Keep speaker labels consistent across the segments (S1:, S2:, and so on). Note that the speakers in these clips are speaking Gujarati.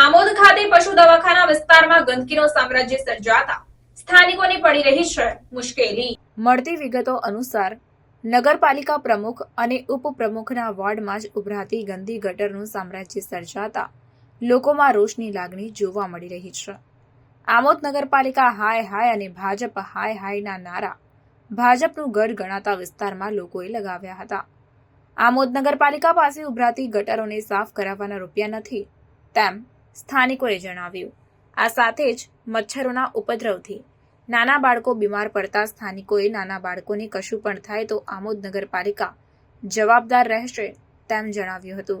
S1: આમોદ ખાતે પશુ દવાખાના વિસ્તારમાં ગંદકીનો સામ્રાજ્ય સર્જાતા સ્થાનિકોને પડી રહી છે મુશ્કેલી. મળતી વિગતો અનુસાર, નગરપાલિકા પ્રમુખ અને ઉપપ્રમુખના વોર્ડમાં જ ઉભરાતી ગંદી ગટરનું સામ્રાજ્ય સર્જાતા લોકોમાં રોષની લાગણી જોવા મળી રહી છે. આમોદ નગરપાલિકા હાય હાય અને ભાજપ હાય હાયના નારા ભાજપનું ગઢ ગણાતા વિસ્તારમાં લોકોએ લગાવ્યા હતા. આમોદ નગરપાલિકા પાસે ઉભરાતી ગટરોને સાફ કરાવવાના રૂપિયા નથી, તેમ સ્થાનિકોએ જણાવ્યું. આ સાથે જ મચ્છરોના ઉપદ્રવથી નાના બાળકો બીમાર પડતા સ્થાનિકોએ નાના બાળકોને કશું પણ થાય તો આમોદ નગરપાલિકા જવાબદાર રહેશે, તેમ જણાવ્યું હતું.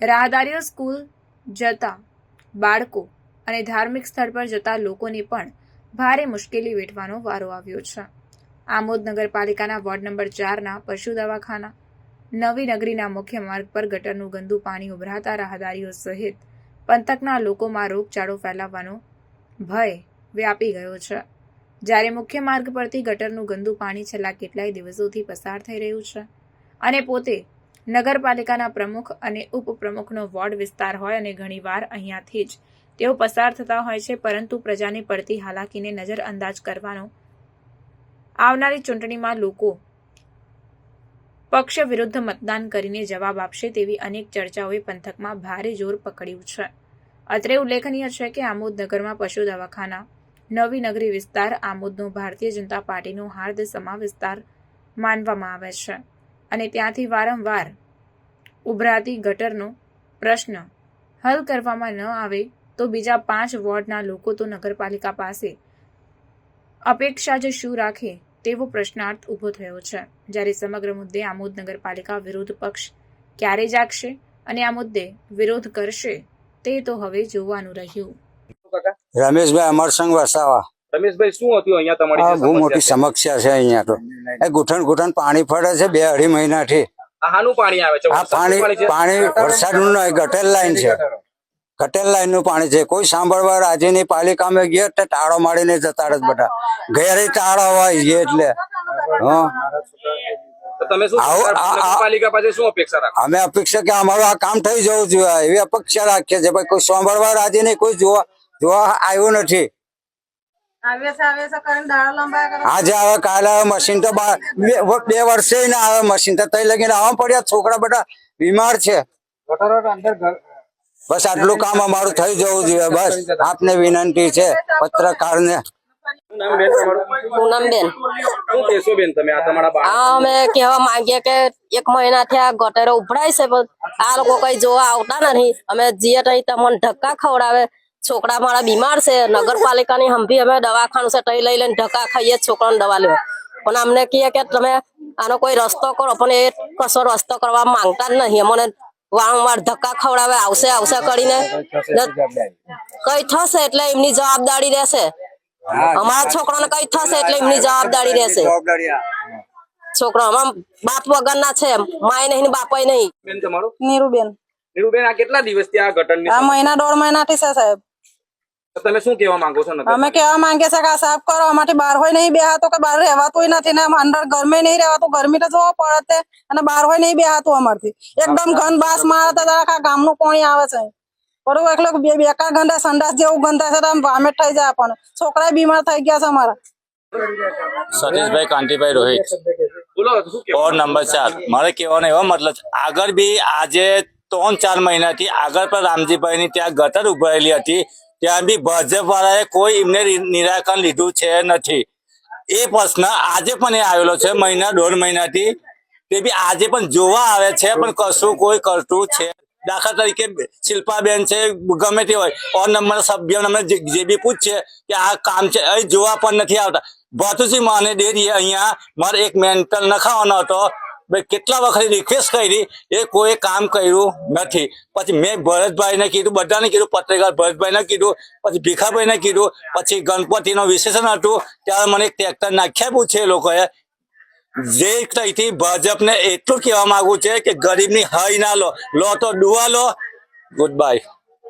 S1: રાહદારીઓ સ્કૂલ જતા બાળકો અને ધાર્મિક સ્થળ પર જતા લોકોને પણ ભારે મુશ્કેલી વેઠવાનો વારો આવ્યો છે. આમોદ નગરપાલિકાના વોર્ડ નંબર ચારના પશુ દવાખાના નવી નગરીના મુખ્ય માર્ગ પર ગટરનું ગંદુ પાણી ઉભરાતા રાહદારીઓ સહિત પંથકના લોકોમાં રોગચાળો ફેલાવાનો ભય વ્યાપી ગયો છે. જ્યારે મુખ્ય માર્ગ પરથી ગટરનું ગંદુ પાણી છેલ્લા કેટલાય દિવસોથી પસાર થઈ રહ્યું છે અને પોતે નગરપાલિકાના પ્રમુખ અને ઉપપ્રમુખનો વોર્ડ વિસ્તાર હોય અને ઘણીવાર અહીંયાથી જ તેઓ પસાર થતા હોય છે, પરંતુ પ્રજાને પડતી હાલાકીને નજરઅંદાજ કરવાનો આવનારી ચૂંટણીમાં લોકો પક્ષ વિરુદ્ધ મતદાન કરીને જવાબ આપશે તેવી અનેક ચર્ચાઓએ પંથકમાં ભારે જોર પકડ્યું છે. અત્રે ઉલ્લેખનીય છે કે આમોદ નગરમાં પશુ દવાખાના, નવી નગરી વિસ્તાર, આમોદનો ભારતીય જનતા પાર્ટીનો હાર્દ સમા વિસ્તાર માનવામાં આવે છે. અને ત્યાંથી વારંવાર ઉભરાતી ગટરનો પ્રશ્ન હલ કરવામાં ન આવે તો બીજા પાંચ વોર્ડના લોકો તો નગરપાલિકા પાસે અપેક્ષા જ શું રાખે તેવો પ્રશ્નાર્થ ઊભો થયો છે. જ્યારે સમગ્ર મુદ્દે આમોદ નગરપાલિકા વિરોધ પક્ષ ક્યારે જાગશે અને આ મુદ્દે વિરોધ કરશે તે તો હવે જોવાનું રહ્યું.
S2: રમેશભાઈ અમરસંગ વસાવા.
S3: રમેશભાઈ શું હતું અહીંયા તમારી
S2: બહુ મોટી
S3: સમસ્યા છે?
S2: અહીંયા તો. એ ગુઠણ ગુઠણ પાણી પડે છે બે અઢી મહિનાથી.
S3: આનું પાણી આવે છે?
S2: આ પાણી પાણી વરસાદનું ગટર લાઈન છે. ગટેલ લાઈનનું પાણી છે. કોઈ સાંભળવા રાજી નહીં પાલિકામાં ગયા એટલે તાળો મારીને જતા રહે બધા. ઘેરે તાળો હોય છે એટલે. હં.
S3: તો તમે શું
S2: આવો,
S3: સરકાર-
S2: આ- આ-
S3: નગરપાલિકા પાસે શું અપેક્ષા રાખો?
S2: અમે અપેક્ષા કે અમારું આ કામ થઈ જવું જોઈએ. એવી અપેક્ષા રાખીએ છીએ. ભાઈ કોઈ સાંભળવા રાજી નહીં કોઈ જોવા જોવા આવ્યું નથી.
S4: આવે છે આવે છે કરીને દાડો લંબાયા કરે
S2: આજે આવે કાલે આવે મશીન તો બે વર્ષે ના આવે મશીન. તો તઈ લગીને આવવા પડ્યા છોકરા બધા બીમાર છે. બસ આટલું કામ અમારું થઈ જવું જોઈએ. બસ આપને વિનંતી છે
S3: પત્રકાર ને બેન
S5: પૂનમબેન
S3: આ
S5: અમે કહેવા માંગીએ કે એક મહિનાથી આ ગટરો ઉભરાય છે આ લોકો કઈ જોવા આવતા નથી. અમે જઈએ તઈ તમને ધક્કા ખવડાવે. છોકરા મારા બીમાર છે. નગરપાલિકાની હંભી અમે દવાખાનું છે તઈ લઈ લઈને ધક્કા ખાઈએ જ છોકરાને દવા લેવા પણ અમને કહે કે તમે આનો કોઈ રસ્તો કરો પણ એ કશો રસ્તો કરવા માંગતા જ નહીં અમને વારંવાર ધક્કા ખવડાવે આવશે આવશે કરીને. કઈ થશે એટલે એમની જવાબદારી રહેશે. અમારા છોકરાને કઈ થશે એટલે એમની જવાબદારી રહેશે. છોકરા અમારા બાપ વગરના છે માય નહીં ને બાપાય નહીં.
S3: બેન
S4: નીરુબેન.
S3: નીરુબેન આ કેટલા દિવસથી આ
S4: આ મહિના દોઢ મહિનાથી છે સાહેબ.
S3: તમે શું કહેવા માંગો છો નગર
S4: અમે કહેવા માંગે છે કે આ સાફ કરો અમારી બહાર હોય નહીં બેહાતું કે બહાર રહેવાતું નથી ને અંદર ગરમી નહીં રહેવાતું ગરમી તો જોવા પડે તે અને બહાર હોય નહીં બેહાતું અમારથી. એકદમ ઘન બાસ મારે તો આખા ગામનું પાણી આવે છે. બરોબર એટલે બે બેકાર ગંદા સંડાસ જેવું ગંદા છે તો આમ વામેટ થઈ જાય પણ છોકરા બીમાર થઈ ગયા છે અમારા.
S6: સતીશભાઈ કાંતિભાઈ રોહિત.
S3: બોલો શું કહેવા
S6: વોર્ડ નંબર ચાર. મારે કહેવાનો એવો મતલબ આગળ બી આજે ત્રણ ચાર મહિનાથી આગળ પણ રામજીભાઈની ત્યાં ગટર ઉભરાયેલી હતી. ત્યાં બી ભાજપ વાળાએ કોઈ એમને નિરાકરણ લીધું છે નથી. એ પ્રશ્ન આજે પણ એ આવેલો છે, મહિના, દોઢ મહિનાથી. તે બી આજે પણ જોવા આવે છે, પણ કશું કોઈ કરતું છે. દાખલા તરીકે શિલ્પાબેન છે, ગમે તે હોય, ઓર નંબર, સભ્ય નંબર જે બી પૂછશે કે આ કામ છે અહીં જોવા પણ નથી આવતા. ભાતુજી માને ડેરીએ અહીંયા મારે એક મેન્ટલ નખાવાનો હતો. ભાઈ, કેટલા વખત રિક્વેસ્ટ કરી, એ કોઈ કામ કર્યું નથી. પછી મેં ભરતભાઈને કીધું, બધાને કીધું, પત્રકાર ભરતભાઈને કીધું, પછી ભીખાભાઈને કીધું, પછી ગણપતિનું વિશેષણ હતું. ત્યારે મને એક ટ્રેક્ટર નાખ્યા પૂછે એ લોકોએ. જે તઈથી ભાજપને એટલું કહેવા માંગુ છે કે ગરીબની હાઈ ના લો. લો તો ડુવા લો. Good bye